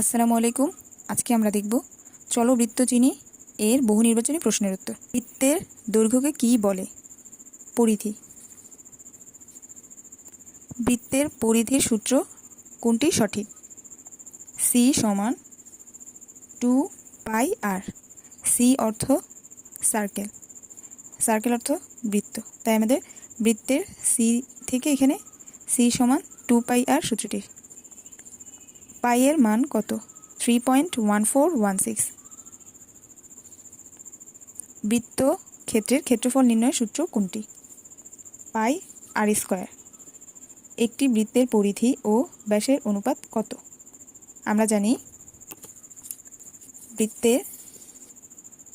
আসসালামু আলাইকুম। আজকে আমরা দেখব চলো বৃত্ত চিনি এর বহু নির্বাচনী প্রশ্নের উত্তর। বৃত্তের দৈর্ঘ্যকে কি বলে? পরিধি। বৃত্তের পরিধির সূত্র কোনটি সঠিক? সি সমান টু পাই আর সি অর্থ সার্কেল সার্কেল অর্থ বৃত্ত। তাই আমাদের বৃত্তের সি থেকে এখানে সি সমান টু পাই আর সূত্রটি। পাইয়ের মান কত? Three point one four one six বৃত্ত ক্ষেত্রের ক্ষেত্রফল নির্ণয়ের সূত্র কোনটি? Pi R square. একটি বৃত্তের পরিধি ও ব্যাসের অনুপাত কত? আমরা জানি বৃত্তের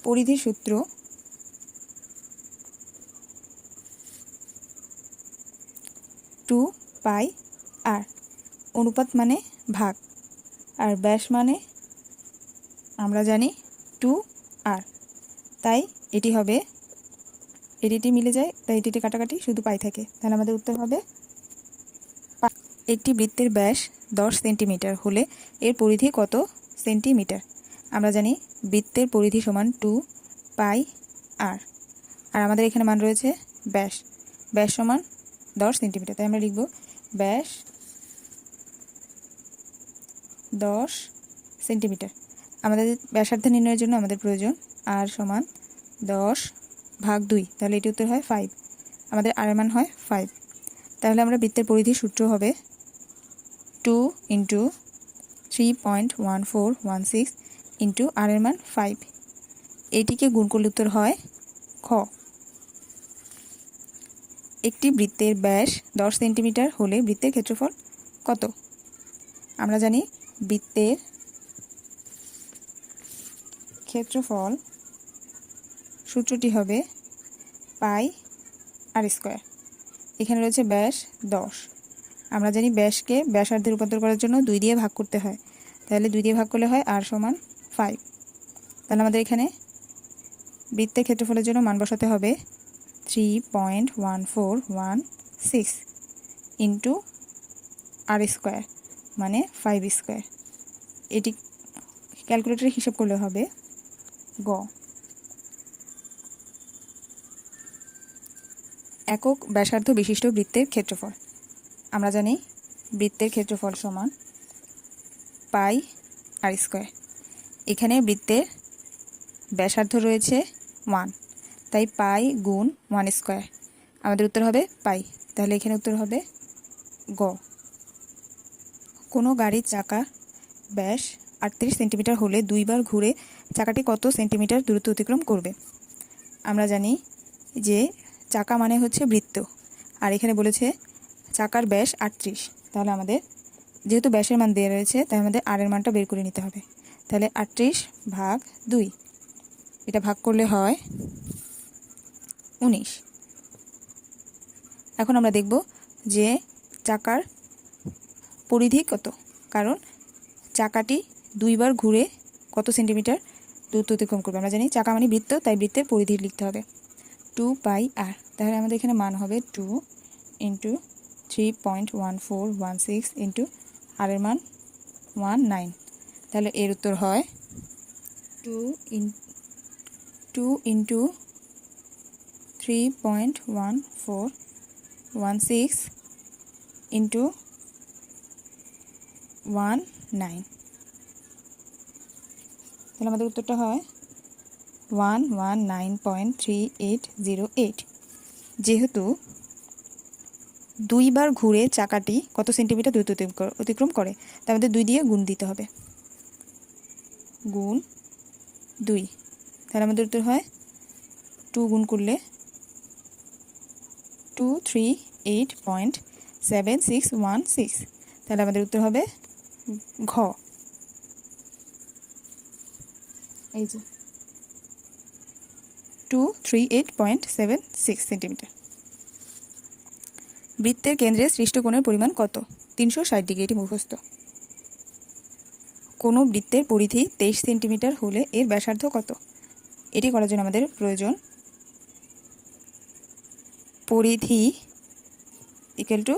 পরিধির সূত্র টু পাই আর অনুপাত মানে ভাগ। আর ব্যাস মানে আমরা জানি টু আর। তাই এটি হবে এটিটি মিলে যায়, তাই এটিটি কাটাকাটি শুধু পাই থাকে। তাহলে আমাদের উত্তর হবে একটি বৃত্তের ব্যাস দশ সেন্টিমিটার হলে এর পরিধি কত সেন্টিমিটার? আমরা জানি বৃত্তের পরিধি সমান টু পাই আর। আর আমাদের এখানে মান রয়েছে ব্যাস। ব্যাস সমান দশ সেন্টিমিটার। তাই আমরা লিখব ব্যাস দশ সেন্টিমিটার। আমাদের ব্যাসার্ধ নির্ণয়ের জন্য আমাদের প্রয়োজন আর সমান দশ ভাগ দুই, তাহলে এটি উত্তর হয় ফাইভ আমাদের আর মান হয় ফাইভ তাহলে আমরা বৃত্তের পরিধি সূত্র হবে two into three point one four one six into R এর মান ফাইভ এটিকে গুণ করলে উত্তর হয় খ। একটি বৃত্তের ব্যাস দশ সেন্টিমিটার হলে বৃত্তের ক্ষেত্রফল কত? আমরা জানি বৃত্তের ক্ষেত্রফল সূত্রটি হবে পাই আর স্কোয়ার। এখানে রয়েছে ব্যাস দশ। আমরা জানি ব্যাসকে ব্যাসার্ধে রূপান্তর করার জন্য দুই দিয়ে ভাগ করতে হয়। তাহলে দুই দিয়ে ভাগ করলে হয় আর সমান ফাইভ তাহলে আমাদের এখানে বৃত্তের ক্ষেত্রফলের জন্য মান বসাতে হবে three point one four one six into R square মানে ফাইভ স্কোয়ার এটি ক্যালকুলেটরে হিসাব করলে হবে গ। একক ব্যাসার্ধ বিশিষ্ট বৃত্তের ক্ষেত্রফল। আমরা জানি বৃত্তের ক্ষেত্রফল সমান পাই আর স্কোয়ার। এখানে বৃত্তের ব্যাসার্ধ রয়েছে ওয়ান, তাই পাই গুণ ওয়ান স্কোয়ার। আমাদের উত্তর হবে পাই। তাহলে এখানে উত্তর হবে গ। কোনো গাড়ির চাকা ব্যাস আটত্রিশ সেন্টিমিটার হলে দুইবার ঘুরে চাকাটি কত সেন্টিমিটার দূরত্ব অতিক্রম করবে? আমরা জানি যে চাকা মানে হচ্ছে বৃত্ত। আর এখানে বলেছে চাকার ব্যাস আটত্রিশ। তাহলে আমাদের যেহেতু ব্যাসের মান দেওয়া রয়েছে তাই আমাদের আর এর মানটা বের করে নিতে হবে। তাহলে আটত্রিশ ভাগ দুই, এটা ভাগ করলে হয় উনিশ। এখন আমরা দেখব যে চাকার পরিধি কত, কারণ চাকাটি দুইবার ঘুরে কত সেন্টিমিটার দূরত্ব অতিক্রম করবে? আমরা জানি চাকা মানে বৃত্ত, তাই বৃত্তের পরিধি লিখতে হবে। Two pi R. তাহলে আমাদের এখানে মান হবে two into three point one four one six into R এর মান ওয়ান নাইন। তাহলে এর উত্তর হয় two in two into three point one four one six into one nine. তাহলে আমাদের উত্তরটা হয় one one nine point three eight zero eight. যেহেতু দুইবার ঘুরে চাকাটি কত সেন্টিমিটার দ্রুত অতিক্র- অতিক্রম করে, তার মধ্যে দুই দিয়ে গুণ দিতে হবে। গুণ দুই। তাহলে আমাদের উত্তর হয় টু গুণ করলে two three eight point seven six one six. তাহলে আমাদের উত্তর হবে ঘ। এই যে। Two three eight point seven six centimetre বৃত্তের কেন্দ্রে সৃষ্ট কোণের পরিমাণ কত? তিনশো ষাট ডিগ্রি এটি মুখস্থ। কোনো বৃত্তের পরিধি তেইশ সেন্টিমিটার হলে এর ব্যাসার্ধ কত? এটি করার জন্য আমাদের প্রয়োজন পরিধি ইকুয়াল টু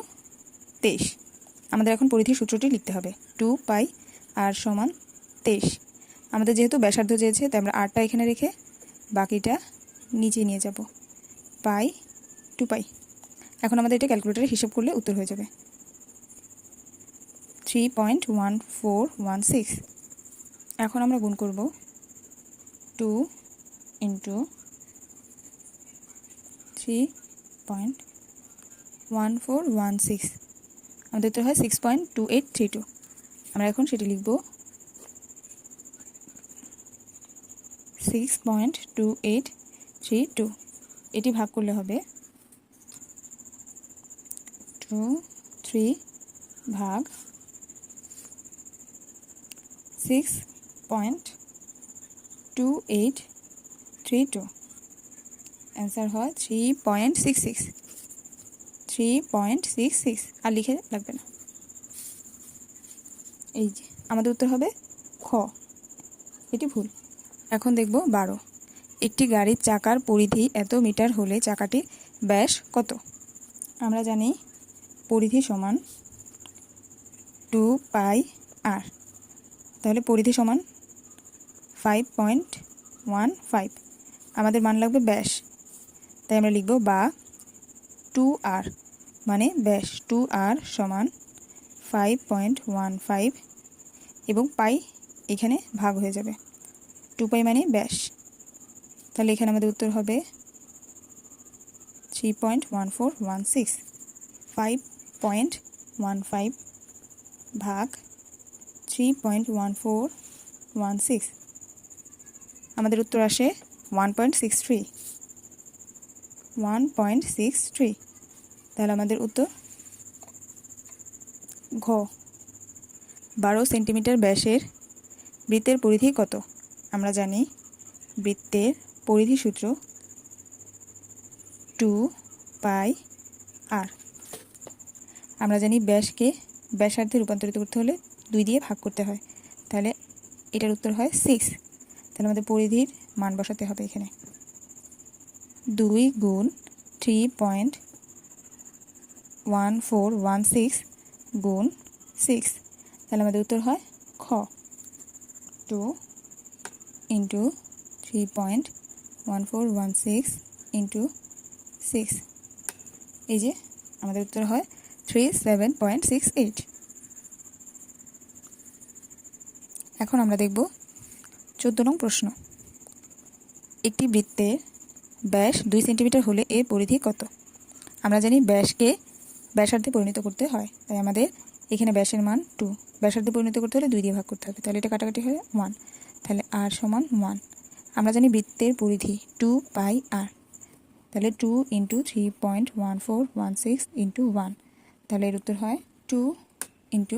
তেইশ। আমাদের এখন পরিধির সূত্রটি লিখতে হবে। টু পাই আর সমান তেইশ। আমাদের যেহেতু ব্যাসার্ধ চেয়েছে, তাই আমরা আটটা এখানে রেখে বাকিটা নিচে নিয়ে যাব। Pi, two pi. এখন আমাদের এটা ক্যালকুলেটারে হিসাব করলে উত্তর হয়ে যাবে। Three point one four one six এখন আমরা গুণ করব two into three point one four one six আমাদের তো হয় six point two eight three two আমরা এখন সেটি লিখব six point two eight three two এটি ভাগ করলে হবে টু থ্রি ভাগ six point two eight three two answer হয় three point six six three point six six আর লিখে লাগবে না। এই যে, আমাদের উত্তর হবে খ। এটি ভুল। এখন দেখব বারো। একটি গাড়ির চাকার পরিধি এত মিটার হলে চাকাটির ব্যাস কত? আমরা জানি পরিধি সমান টু পাই আর। তাহলে পরিধি সমান ফাইভ পয়েন্ট ওয়ান ফাইভ আমাদের মান লাগবে ব্যাস। তাই আমরা লিখব বা টু আর মানে ব্যাস টু আর সমান ফাইভ পয়েন্ট ওয়ান ফাইভ এবং পাই এখানে ভাগ হয়ে যাবে। টু পাই মানে ব্যাস। তাহলে এখানে আমাদের উত্তর হবে three point one four one six five point one five ভাগ three point one four one six আমাদের উত্তর আসে one point six three one point six three তাহলে আমাদের উত্তর ঘ, বারো সেন্টিমিটার ব্যাসের বৃত্তের পরিধি কত? আমরা জানি বৃত্তের পরিধি সূত্র টু পাই আর। আমরা জানি ব্যাসকে ব্যাসার্ধে রূপান্তরিত করতে হলে দুই দিয়ে ভাগ করতে হয়। তাহলে এটার উত্তর হয় সিক্স তাহলে আমাদের পরিধির মান বসাতে হবে এখানে। দুই গুণ three point one four one six গুণ সিক্স তাহলে আমাদের উত্তর হয় খ। Two into three point one four one six into six এই যে আমাদের উত্তর হয় three seven point six eight এখন আমরা দেখব চোদ্দ নং প্রশ্ন। একটি বৃত্তের ব্যাস দুই সেন্টিমিটার হলে এর পরিধি কত? আমরা জানি ব্যাসকে ব্যাসার্ধে পরিণত করতে হয়। তাই আমাদের এখানে ব্যাসের মান টু ব্যাসার্ধে পরিণত করতে হলে দুই দিয়ে ভাগ করতে হবে। তাহলে এটা কাটাকাটি হয় ওয়ান তাহলে আর সমান ওয়ান আমরা জানি বৃত্তের পরিধি টু পাই আর তাহলে two into three point one four one six into one তাহলে এর উত্তর হয় two into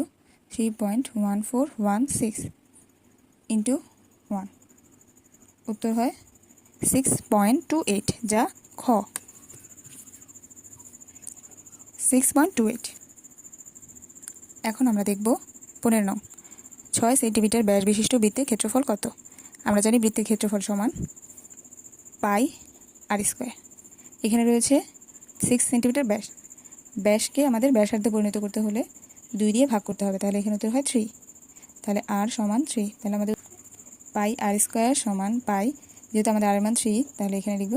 three point one four one six into one উত্তর হয় সিক্স পয়েন্ট টু এইট যা খ। সিক্স পয়েন্ট টু এইট এখন আমরা দেখব পনেরো নং। ছয় সেন্টিমিটার ব্যাস বিশিষ্ট বৃত্তের ক্ষেত্রফল কত? আমরা জানি বৃত্তের ক্ষেত্রফল সমান পাই আর স্কোয়ার। এখানে রয়েছে সিক্স সেন্টিমিটার ব্যাস। ব্যাসকে আমাদের ব্যাসার্ধে পরিণত করতে হলে দুই দিয়ে ভাগ করতে হবে, তাহলে এখানে উত্তর হয় থ্রি তাহলে আর সমান থ্রি তাহলে আমাদের পাই আর স্কোয়ার সমান পাই, যেহেতু আমাদের আর মান থ্রি তাহলে এখানে লিখব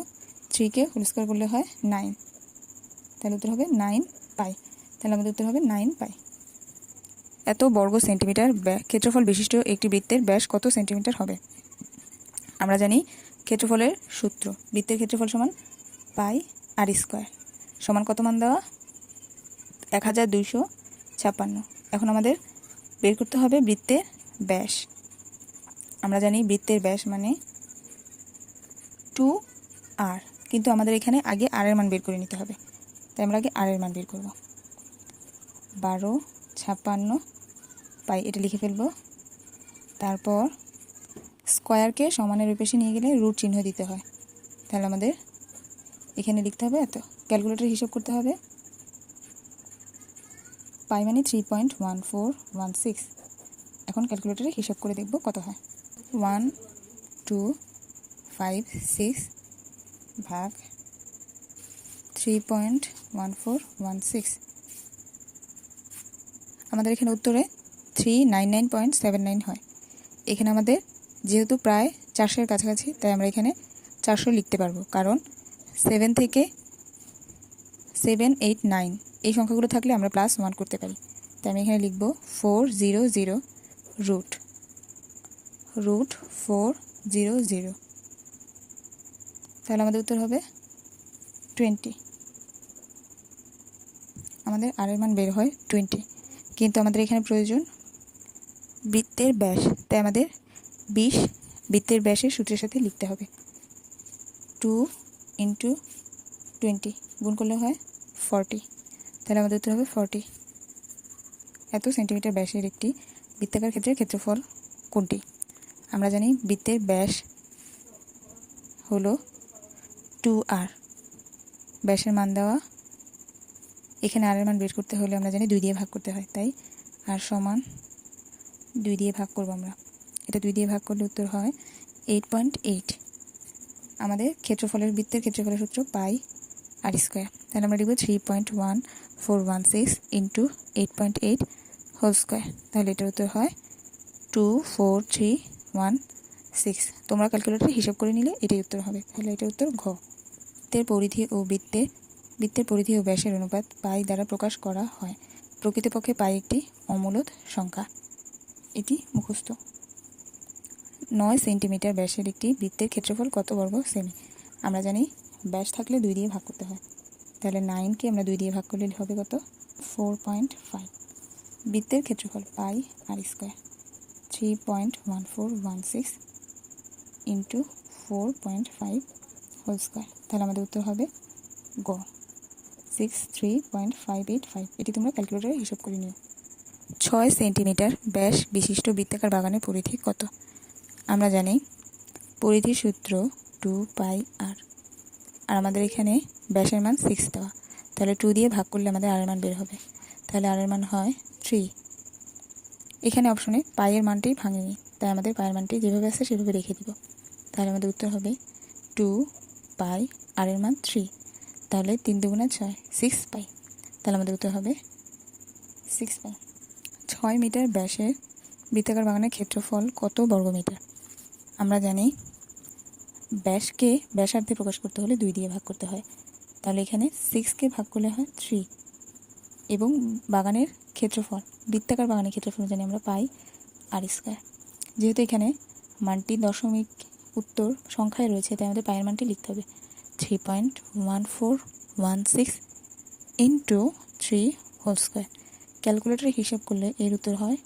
থ্রিকে হোল স্কোয়ার করলে হয় নাইন তাহলে উত্তর হবে নাইন পাই তাহলে আমাদের উত্তর হবে নাইন পাই এত বর্গ সেন্টিমিটার ক্ষেত্রফল বিশিষ্ট একটি বৃত্তের ব্যাস কত সেন্টিমিটার হবে? আমরা জানি ক্ষেত্রফলের সূত্র। বৃত্তের ক্ষেত্রফল সমান পাই আর স্কোয়ার। সমান কত মান দেওয়া? এক হাজার দুইশো ছাপ্পান্ন। এখন আমাদের বের করতে হবে বৃত্তের ব্যাস। আমরা জানি বৃত্তের ব্যাস মানে টু আর। কিন্তু আমাদের এখানে আগে আর এর মান বের করে নিতে হবে। তাই আমরা আগে আর এর মান বের করব। বারো ছাপ্পান্ন পাই, এটা লিখে ফেলব। তারপর স্কোয়ারকে সমানের রূপেশে নিয়ে গেলে রুট চিহ্ন দিতে হয়। তাহলে আমাদের এখানে লিখতে হবে এত। ক্যালকুলেটর হিসাব করতে হবে। পাই মানে three point one four one six এখন ক্যালকুলেটরে হিসাব করে দেখব কত হয়। ওয়ান টু ফাইভ সিক্স ভাগ three point one four one six আমাদের এখানে উত্তরে three nine nine point seven nine হয়। এখানে আমাদের যেহেতু প্রায় চারশোর কাছাকাছি, তাই আমরা এখানে চারশো লিখতে পারব। কারণ সেভেন থেকে সেভেন এইট নাইন এই সংখ্যাগুলো থাকলে আমরা প্লাস ওয়ান করতে পারি। তাই আমি এখানে লিখব four zero zero root root four zero zero তাহলে আমাদের উত্তর হবে টোয়েন্টি আমাদের আর মান বের হয় টোয়েন্টি কিন্তু আমাদের এখানে প্রয়োজন বৃত্তের ব্যাস, তাই আমাদের বিশ বৃত্তের ব্যাসের সূত্রের সাথে লিখতে হবে। টু ইন্টু টোয়েন্টি, গুণ করলে হয় ফর্টি। তাহলে আমাদের উত্তর হবে ফর্টি। এত সেন্টিমিটার ব্যাসের একটি বৃত্তাকার ক্ষেত্রের ক্ষেত্রফল কোনটি? আমরা জানি বৃত্তের ব্যাস হলো টু আর। ব্যাসের মান দেওয়া, এখানে আর এর মান বের করতে হলে আমরা জানি দুই দিয়ে ভাগ করতে হয়, তাই আর সমান দুই দিয়ে ভাগ করব আমরা। এটা দুই দিয়ে ভাগ করলে উত্তর হয় এইট পয়েন্ট এইট আমাদের ক্ষেত্রফলের, বৃত্তের ক্ষেত্রফলের সূত্র পাই আর স্কোয়ার তাহলে আমরা লিখব three point one four one six into eight point eight whole square তাহলে এটার উত্তর হয় two four three one six তোমরা ক্যালকুলেটারে হিসাব করে নিলে এটাই উত্তর হবে। তাহলে এটার উত্তর ঘ। বৃত্তের পরিধি ও বৃত্তে, বৃত্তের পরিধি ও ব্যাসের অনুপাত পাই দ্বারা প্রকাশ করা হয়। প্রকৃতপক্ষে পাই একটি অমূলদ সংখ্যা। এটি মুখস্থ। নয় সেন্টিমিটার ব্যাসের একটি বৃত্তের ক্ষেত্রফল কত বর্গ সেমি? আমরা জানি ব্যাস থাকলে দুই দিয়ে ভাগ করতে হয়। তাহলে নাইনকে আমরা দুই দিয়ে ভাগ করলে হবে কত? ফোর পয়েন্ট ফাইভ বৃত্তের ক্ষেত্রফল pi R square three point one four one six into four point five whole square তাহলে আমাদের উত্তর হবে গ। Six three point five eight five এটি তোমরা ক্যালকুলেটারে হিসাব করে নিও। ছয় সেন্টিমিটার ব্যাস বিশিষ্ট বৃত্তাকার বাগানের পরিধি কত? আমরা জানি পরিধির সূত্র টু পাই আর। আর আমাদের এখানে ব্যাসের মান সিক্স দেওয়া। তাহলে টু দিয়ে ভাগ করলে আমাদের আরের মান বের হবে। তাহলে আরের মান হয় থ্রি এখানে অপশনে পায়ের মানটাই ভাঙেনি। তাই আমাদের পায়ের মানটি যেভাবে আছে সেভাবে রেখে দিব। তাহলে আমাদের উত্তর হবে টু পাই আরের মান থ্রি তাহলে তিন দুগুণা ছয় সিক্স পাই। তাহলে আমাদের উত্তর হবে সিক্স পাই। ছয় মিটার ব্যাসের বৃত্তাকার বাগানের ক্ষেত্রফল কত বর্গমিটার? আমরা জানি ব্যাসকে ব্যাসার্ধে প্রকাশ করতে হলে দুই দিয়ে ভাগ করতে হয়। তাহলে এখানে সিক্সকে ভাগ করলে হয় থ্রি এবং বাগানের ক্ষেত্রফল, বৃত্তাকার বাগানের ক্ষেত্রফল জানি আমরা পাই আর স্কোয়ার যেহেতু এখানে মানটি দশমিক উত্তর সংখ্যায় রয়েছে, তাই আমাদের পায়ের মানটি লিখতে হবে। Three point one four one six into three whole square ক্যালকুলেটারে হিসাব করলে এর উত্তর হয়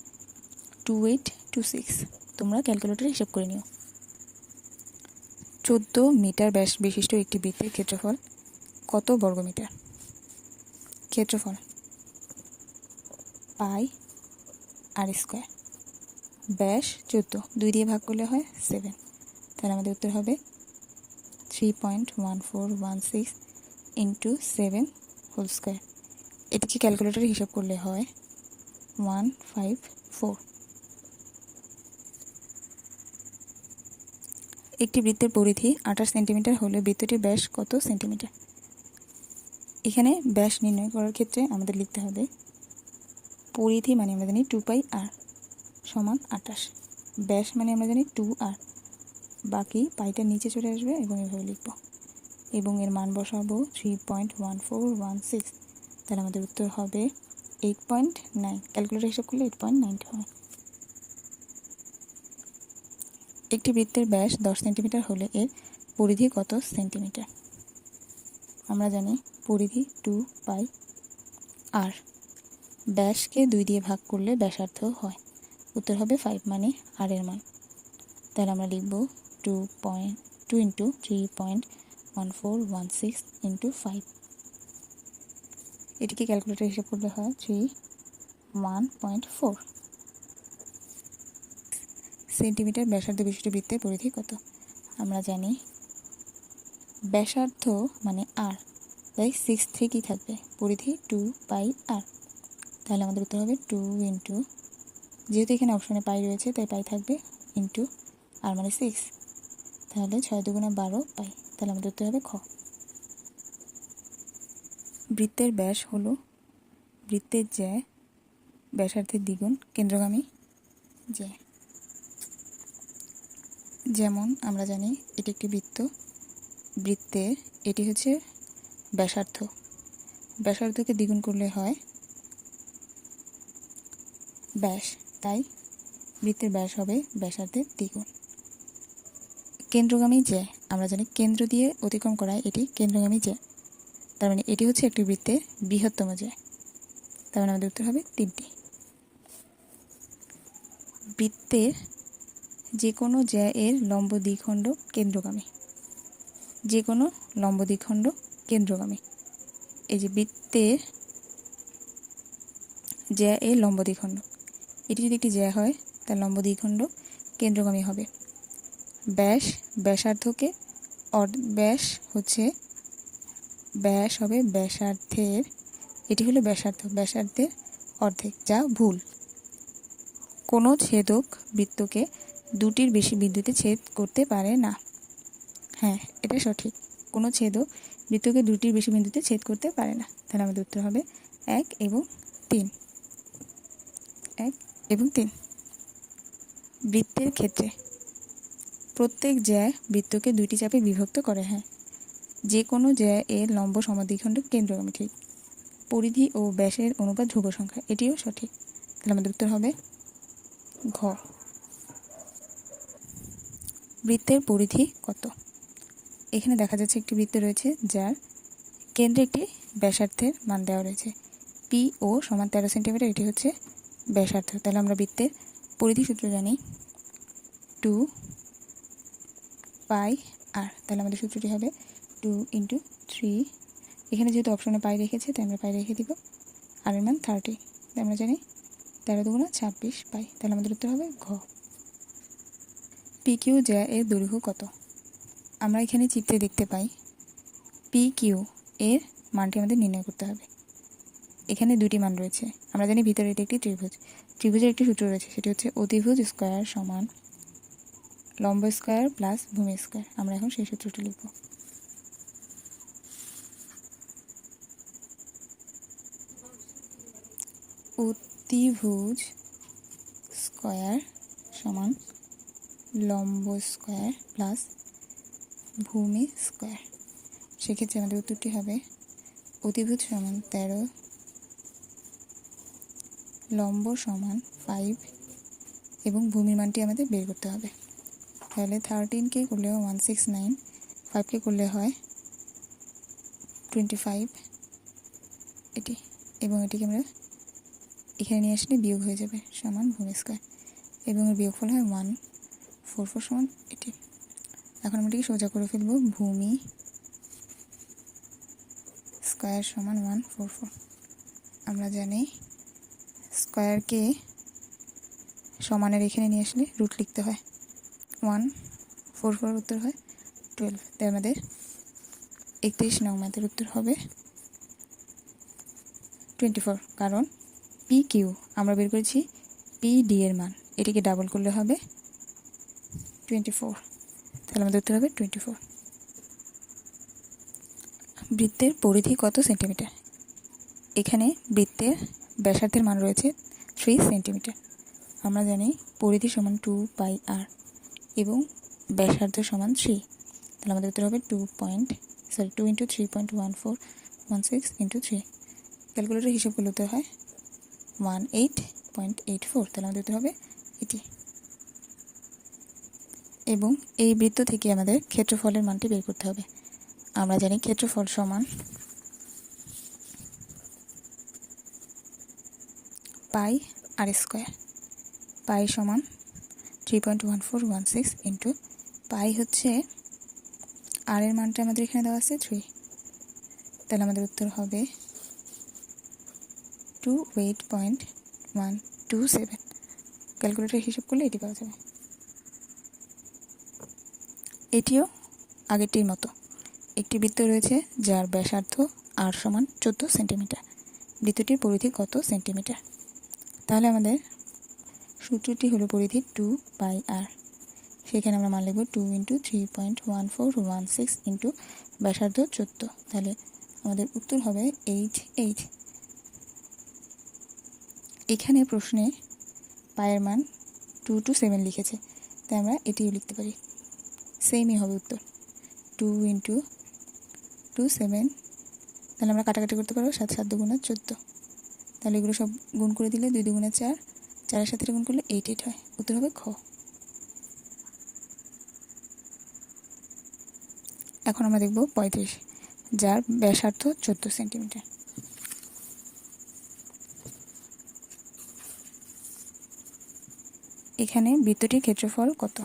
টু এইট টু সিক্স তোমরা ক্যালকুলেটারে হিসাব করে নিও। চোদ্দ মিটার ব্যাস বিশিষ্ট একটি বৃত্তের ক্ষেত্রফল কত বর্গমিটার? ক্ষেত্রফল পাই আর স্কোয়ার ব্যাস চোদ্দ। দুই দিয়ে ভাগ করলে হয় সেভেন তাহলে আমাদের উত্তর হবে three point one four one six into seven whole square এটিকে ক্যালকুলেটরে হিসাব করলে হয়? ওয়ান ফাইভ ফোর একটি বৃত্তের পরিধি আঠাশ সেন্টিমিটার হলে বৃত্তটির ব্যাস কত সেন্টিমিটার? এখানে ব্যাস নির্ণয় করার ক্ষেত্রে আমাদের লিখতে হবে পরিধি মানে আমরা জানি টু পাই আর সমান আঠাশ। ব্যাস মানে আমরা জানি টু আর বাকি পাইটা নিচে চলে আসবে এবং এভাবে লিখব। এবং এর মান বসাবো three point one four one six তাহলে আমাদের উত্তর হবে এইট পয়েন্ট নাইন ক্যালকুলেটর হিসাব করলে এইট পয়েন্ট নাইনটি হবে একটি বৃত্তের ব্যাস দশ সেন্টিমিটার হলে এর পরিধি কত সেন্টিমিটার আমরা জানি পরিধি টু পাই আর ব্যাসকে দুই দিয়ে ভাগ করলে ব্যাসার্ধ হয়। উত্তর হবে ফাইভ মানে আর এর মান। তাহলে আমরা লিখব two point two into three point one four one six into five এটিকে ক্যালকুলেটর হিসেব করলে হয় three one point four. Centimetre ব্যাসার্ধ বিশিষ্ট বৃত্তের পরিধি কত? আমরা জানি ব্যাসার্ধ মানে আর তাই সিক্স থ্রি কী থাকবে, পরিধি টু পাই আর তাহলে আমাদের উত্তর হবে টু ইন্টু যেহেতু এখানে অপশনে পাই রয়েছে, তাই পাই থাকবে ইন্টু আর মানে সিক্স তাহলে ছয় দুগুণে বারো পাই তাহলে আমাদের উত্তর হবে খ। বৃত্তের ব্যাস হলো বৃত্তের জ্যা, ব্যাসার্ধের দ্বিগুণ, কেন্দ্রগামী যে যেমন আমরা জানি এটি একটি বৃত্ত, বৃত্তের এটি হচ্ছে ব্যাসার্ধ। ব্যাসার্ধকে দ্বিগুণ করলে হয় ব্যাস, তাই বৃত্তের ব্যাস হবে ব্যাসার্ধের দ্বিগুণ। কেন্দ্রগামী যে আমরা জানি কেন্দ্র দিয়ে অতিক্রম করায় এটি কেন্দ্রগামী যে তার মানে এটি হচ্ছে একটি বৃত্তের বৃহত্তম যে। তার মানে আমাদের উত্তর হবে তিনটি। বৃত্তের যে কোনো জ্যা এর লম্ব দ্বিখণ্ড কেন্দ্রগামী। যে কোনো লম্ব দ্বিখণ্ড কেন্দ্রগামী। এই যে বৃত্তের জ্যা এর লম্ব দ্বিখণ্ড। এটি যদি একটি জ্যা হয় তার লম্ব দ্বিখণ্ড কেন্দ্রগামী হবে। ব্যাস, ব্যাসার্ধকে ব্যাস হচ্ছে ব্যাস হবে ব্যাসার্ধের, এটি হলো ব্যাসার্ধ, ব্যাসার্ধের অর্ধেক, যা ভুল। কোনো ছেদক বৃত্তকে দুটির বেশি বিন্দুতে ছেদ করতে পারে না। হ্যাঁ এটা সঠিক। কোনো ছেদক বৃত্তকে দুটির বেশি বিন্দুতে ছেদ করতে পারে না। তাহলে আমাদের উত্তর হবে এক এবং তিন। এক এবং তিন। বৃত্তের ক্ষেত্রে প্রত্যেক জ্যা বৃত্তকে দুইটি চাপে বিভক্ত করে হ্যাঁ। যে কোনো জ্যা এর লম্ব সমাধিখণ্ড কেন্দ্রগামী, ঠিক? পরিধি ও ব্যাসের অনুপাত ধ্রুব সংখ্যা, এটিও সঠিক। তাহলে আমাদের উত্তর হবে ঘ। বৃত্তের পরিধি কত? এখানে দেখা যাচ্ছে একটি বৃত্ত রয়েছে, যার কেন্দ্রে একটি ব্যাসার্ধের মান দেওয়া রয়েছে। পি ও সমান তেরো সেন্টিমিটার, এটি হচ্ছে ব্যাসার্ধ। তাহলে আমরা বৃত্তের পরিধি সূত্র জানি টু পাই আর তাহলে আমাদের সূত্রটি হবে টু ইন্টু থ্রি এখানে যেহেতু অপশনে পাই রেখেছে, তাই আমরা পাই রেখে দিব। আর এর মান থার্টি তাই আমরা জানি তেরো দুগুণা ছাব্বিশ পাই। তাহলে আমাদের উত্তর হবে ঘ। পি কিউ জ্যা এর দৈর্ঘ্য কত? আমরা এখানে চিত্রে দেখতে পাই পি কিউ এর মানটি আমাদের নির্ণয় করতে হবে। এখানে দুটি মান রয়েছে। আমরা জানি ভিতরে এটি একটি ত্রিভুজ। ত্রিভুজের একটি সূত্র রয়েছে, সেটি হচ্ছে অতিভুজ স্কোয়ার সমান লম্ব স্কোয়ার প্লাস ভূমি স্কোয়ার আমরা এখন সেই সূত্রটি লিখব। অতিভুজ স্কোয়ার সমান লম্ব স্কোয়ার প্লাস ভূমি স্কোয়ার। সেক্ষেত্রে আমাদের উত্তরটি হবে অতিভুজ সমান তেরো, লম্ব সমান ফাইভ এবং ভূমির মানটি আমাদের বের করতে হবে। তাহলে থার্টিনকে করলে ওয়ান সিক্স নাইন ফাইভকে করলে হয় টোয়েন্টি ফাইভ এটি। এবং এটিকে আমরা এখানে নিয়ে আসলে বিয়োগ হয়ে যাবে সমান ভূমি স্কোয়ার। এবং এর বিয়োগফল হয় ওয়ান ফোর ফোর সমান এটি এখন আমরা এটিকে সোজা করে ফেলব, ভূমি স্কোয়ার সমান ওয়ান ফোর ফোর আমরা জানি স্কোয়ারকে সমানের এখানে নিয়ে আসলে রুট লিখতে হয়। ওয়ান ফোর ফোর উত্তর হয় টুয়েলভ তাই আমাদের একত্রিশ নং ম্যাথের উত্তর হবে টোয়েন্টি ফোর কারণ পি কিউ আমরা বের করেছি পি ডি এর মান। এটিকে ডাবল করলে হবে টোয়েন্টি ফোর তাহলে আমাদের উত্তর হবে টোয়েন্টি ফোর বৃত্তের পরিধি কত সেন্টিমিটার? এখানে বৃত্তের ব্যাসার্ধের মান রয়েছে থ্রি সেন্টিমিটার আমরা জানি পরিধি সমান টু পাই আর এবং ব্যাসার্ধ সমান থ্রি তাহলে আমাদের উত্তর হবে two point sorry two into three point one four one six into three calculator হিসাব করলে হয় one eight point eight four তাহলে আমাদের উত্তর হবে এটি। এবং এই বৃত্ত থেকে আমাদের ক্ষেত্রফলের মানটি বের করতে হবে। আমরা জানি ক্ষেত্রফল সমান পাই আর স্কোয়ার। পাই সমান three point one four one six into pi হচ্ছে আর এর মানটা আমাদের এখানে দেওয়া আছে থ্রি। তাহলে আমাদের উত্তর হবে two eight point one two seven calculator হিসাব করলে এটি পাওয়া যাবে। এটিও আগেরটির মতো। একটি বৃত্ত রয়েছে যার ব্যাসার্ধ আর সমান চোদ্দ সেন্টিমিটার। বৃত্তটির পরিধি কত সেন্টিমিটার? তাহলে আমাদের সূত্রটি হলো পরিধি টু বাই আর সেখানে আমরা মান লিখব two into three point one four one six into ব্যাসার্ধ চোদ্দ। তাহলে আমাদের উত্তর হবে এইট এইট এখানে প্রশ্নে পায়ের মান টু টু সেভেন লিখেছে। তাই আমরা এটিও লিখতে পারি। সেমই হবে উত্তর। টু ইন্টু টু সেভেন তাহলে আমরা কাটাকাটি করতে পারব সাত সাত দুগুণা চোদ্দ। তাহলে এগুলো সব গুণ করে দিলে দুই দুগুণা চার। চারের সাথে গুণ করলে এইট এইট হয়। উত্তর হবে খ। এখন আমরা দেখব পঁয়ত্রিশ, যার ব্যাসার্ধ চোদ্দ সেন্টিমিটার। এখানে বৃত্তটির ক্ষেত্রফল কত?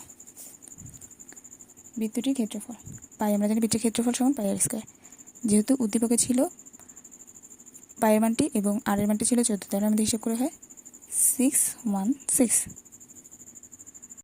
বৃত্তটির ক্ষেত্রফল, পাই, আমরা জানি বৃত্তের ক্ষেত্রফল সমান পাই আর স্কোয়ার যেহেতু উদ্দীপকে ছিল পায়ের মানটি এবং আরের মানটি ছিল চোদ্দ, তাহলে আমাদের হিসাব করে হয় সিক্স ওয়ান সিক্স